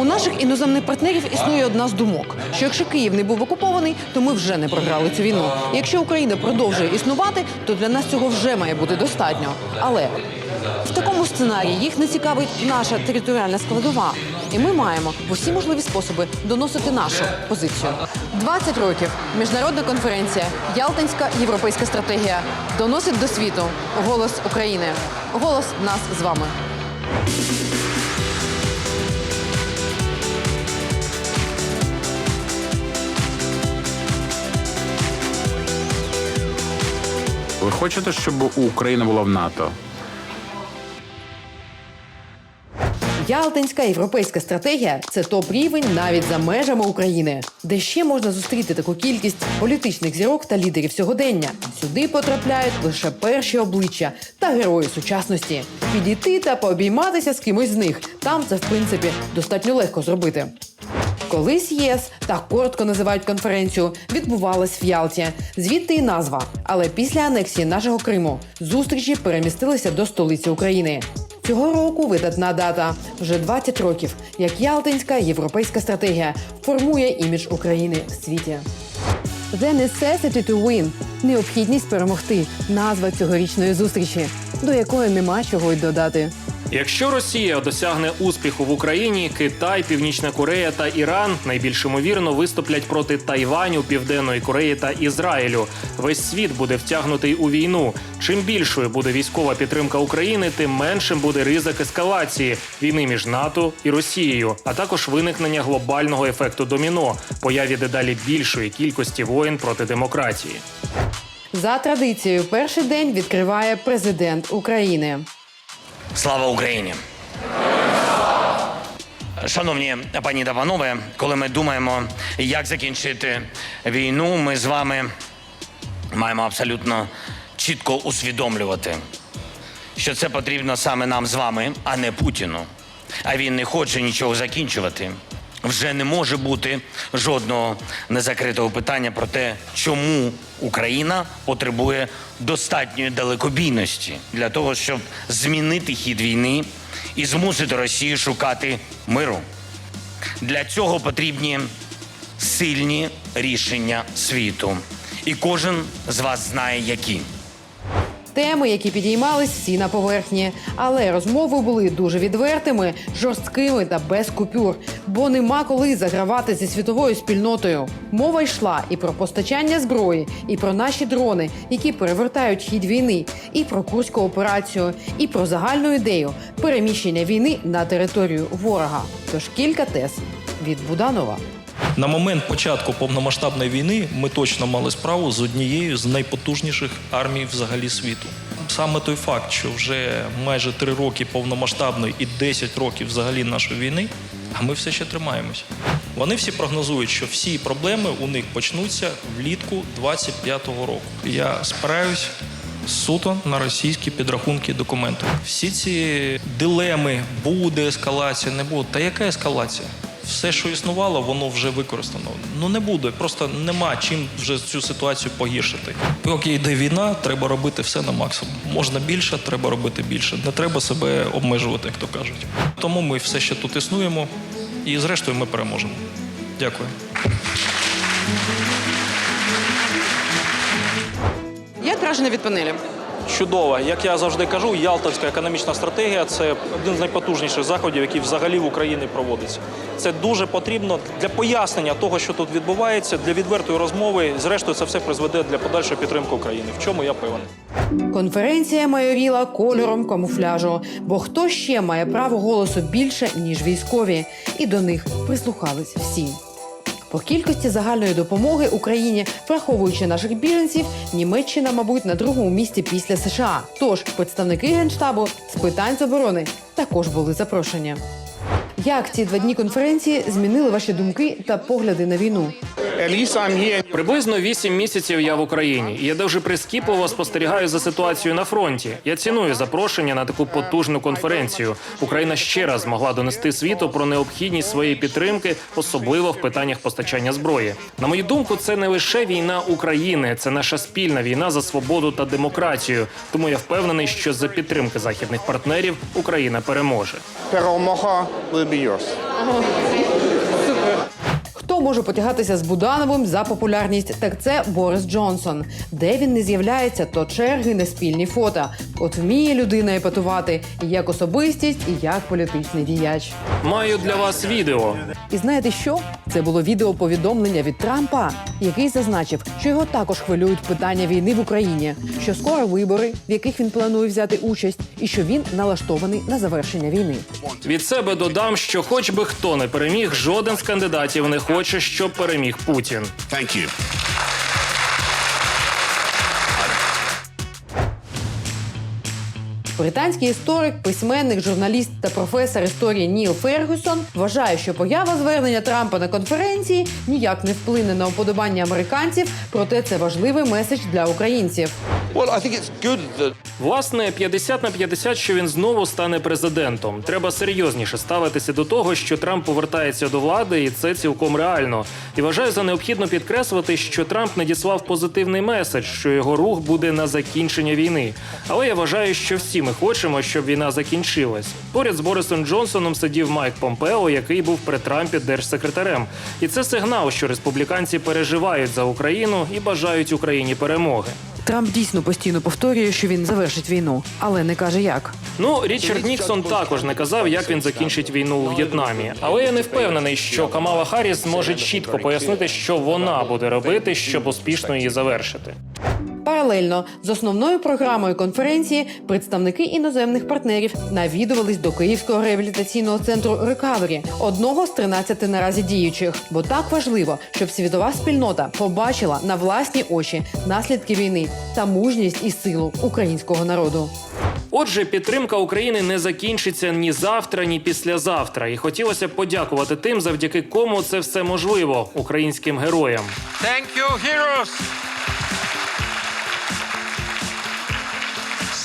У наших іноземних партнерів існує одна з думок: що якщо Київ не був окупований, то ми вже не програли цю війну. Якщо Україна продовжує існувати, то для нас цього вже має бути достатньо. Але в такому сценарії їх не цікавить наша територіальна складова, і ми маємо усі можливі способи доносити нашу позицію. 20 років міжнародна конференція Ялтинська європейська стратегія доносить до світу голос України. Голос нас з вами. Ви хочете, щоб Україна була в НАТО? Ялтинська європейська стратегія це топ-рівень навіть за межами України, де ще можна зустріти таку кількість політичних зірок та лідерів сьогодення. Сюди потрапляють лише перші обличчя та герої сучасності. Підійти та пообійматися з кимось з них. Там це в принципі достатньо легко зробити. Колись ЄС так коротко називають конференцію, відбувалась в Ялті. Звідти і назва. Але після анексії нашого Криму зустрічі перемістилися до столиці України. Цього року видатна дата вже 20 років, як Ялтинська європейська стратегія формує імідж України в світі. The necessity to win – необхідність перемогти. Назва цьогорічної зустрічі, до якої нема чого й додати. Якщо Росія досягне успіху в Україні, Китай, Північна Корея та Іран найбільш ймовірно виступлять проти Тайваню, Південної Кореї та Ізраїлю. Весь світ буде втягнутий у війну. Чим більшою буде військова підтримка України, тим меншим буде ризик ескалації війни між НАТО і Росією, а також виникнення глобального ефекту доміно, появі дедалі більшої кількості воїн проти демократії. За традицією, перший день відкриває президент України. Слава Україні! Шановні пані та панове, коли ми думаємо, як закінчити війну, ми з вами маємо абсолютно чітко усвідомлювати, що це потрібно саме нам з вами, а не Путіну. А він не хоче нічого закінчувати. Вже не може бути жодного незакритого питання про те, чому Україна потребує достатньої далекобійності для того, щоб змінити хід війни і змусити Росію шукати миру. Для цього потрібні сильні рішення світу. І кожен з вас знає, які. Теми, які підіймались, всі на поверхні, але розмови були дуже відвертими, жорсткими та без купюр, бо нема коли загравати зі світовою спільнотою. Мова йшла і про постачання зброї, і про наші дрони, які перевертають хід війни, і про курську операцію, і про загальну ідею переміщення війни на територію ворога. Тож кілька тез від Буданова. На момент початку повномасштабної війни ми точно мали справу з однією з найпотужніших армій взагалі світу. Саме той факт, що вже майже три роки повномасштабної і 10 років взагалі нашої війни, а ми все ще тримаємося. Вони всі прогнозують, що всі проблеми у них почнуться влітку 25-го року. Я спираюсь суто на російські підрахунки документів. Всі ці дилеми, буде ескалація, не буде. Та яка ескалація? Все, що існувало, воно вже використано. Ну не буде, просто нема чим вже цю ситуацію погіршити. Поки йде війна, треба робити все на максимум. Можна більше, треба робити більше. Не треба себе обмежувати, як то кажуть. Тому ми все ще тут існуємо, і зрештою ми переможемо. Дякую. Як враження від панелі? Чудово. Як я завжди кажу, Ялтинська економічна стратегія це один з найпотужніших заходів, який взагалі в Україні проводиться. Це дуже потрібно для пояснення того, що тут відбувається, для відвертої розмови. Зрештою, це все призведе для подальшої підтримки України. В чому я певен. Конференція майоріла кольором камуфляжу, бо хто ще має право голосу більше ніж військові, і до них прислухались всі. По кількості загальної допомоги Україні, враховуючи наших біженців, Німеччина, мабуть, на другому місці після США. Тож представники генштабу з питань з оборони також були запрошені. Як ці два дні конференції змінили ваші думки та погляди на війну? Приблизно вісім місяців я в Україні, і я дуже прискіпливо спостерігаю за ситуацією на фронті. Я ціную запрошення на таку потужну конференцію. Україна ще раз змогла донести світу про необхідність своєї підтримки, особливо в питаннях постачання зброї. На мою думку, це не лише війна України, це наша спільна війна за свободу та демократію. Тому я впевнений, що за підтримки західних партнерів Україна переможе. Перемога yours. Хто може потягатися з Будановим за популярність? Так це Борис Джонсон. Де він не з'являється, то черги не спільні фото. От вміє людина епатувати і як особистість, і як політичний діяч. Маю для вас відео. І знаєте що? Це було відео повідомлення від Трампа, який зазначив, що його також хвилюють питання війни в Україні, що скоро вибори, в яких він планує взяти участь, і що він налаштований на завершення війни. Від себе додам, що хоч би хто не переміг, жоден з кандидатів не хоче, щоб переміг Путін. Thank. Британський історик, письменник, журналіст та професор історії Ніл Фергюсон вважає, що поява звернення Трампа на конференції ніяк не вплине на уподобання американців, проте це важливий меседж для українців. Власне, 50 на 50, що він знову стане президентом. Треба серйозніше ставитися до того, що Трамп повертається до влади, і це цілком реально. І вважаю за необхідно підкреслити, що Трамп надіслав позитивний меседж, що його рух буде на закінчення війни. Але я вважаю, що всі ми хочемо, щоб війна закінчилась. Поряд з Борисом Джонсоном сидів Майк Помпео, який був при Трампі держсекретарем. І це сигнал, що республіканці переживають за Україну і бажають Україні перемоги. Трамп дійсно постійно повторює, що він завершить війну, але не каже як. Ну, Річард Ніксон також не казав, як він закінчить війну у В'єтнамі. Але я не впевнений, що Камала Харріс може чітко пояснити, що вона буде робити, щоб успішно її завершити. Паралельно з основною програмою конференції представники іноземних партнерів навідувались до Київського реабілітаційного центру Рекавері, одного з 13 наразі діючих. Бо так важливо, щоб світова спільнота побачила на власні очі наслідки війни та мужність і силу українського народу. Отже, підтримка України не закінчиться ні завтра, ні післязавтра. І хотілося б подякувати тим, завдяки кому це все можливо українським героям. Thank you, heroes!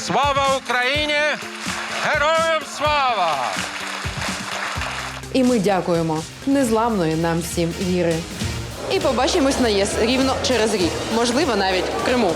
Слава Україні! Героям слава! І ми дякуємо незламної нам всім віри. І побачимось на ЄС рівно через рік, можливо, навіть в Криму.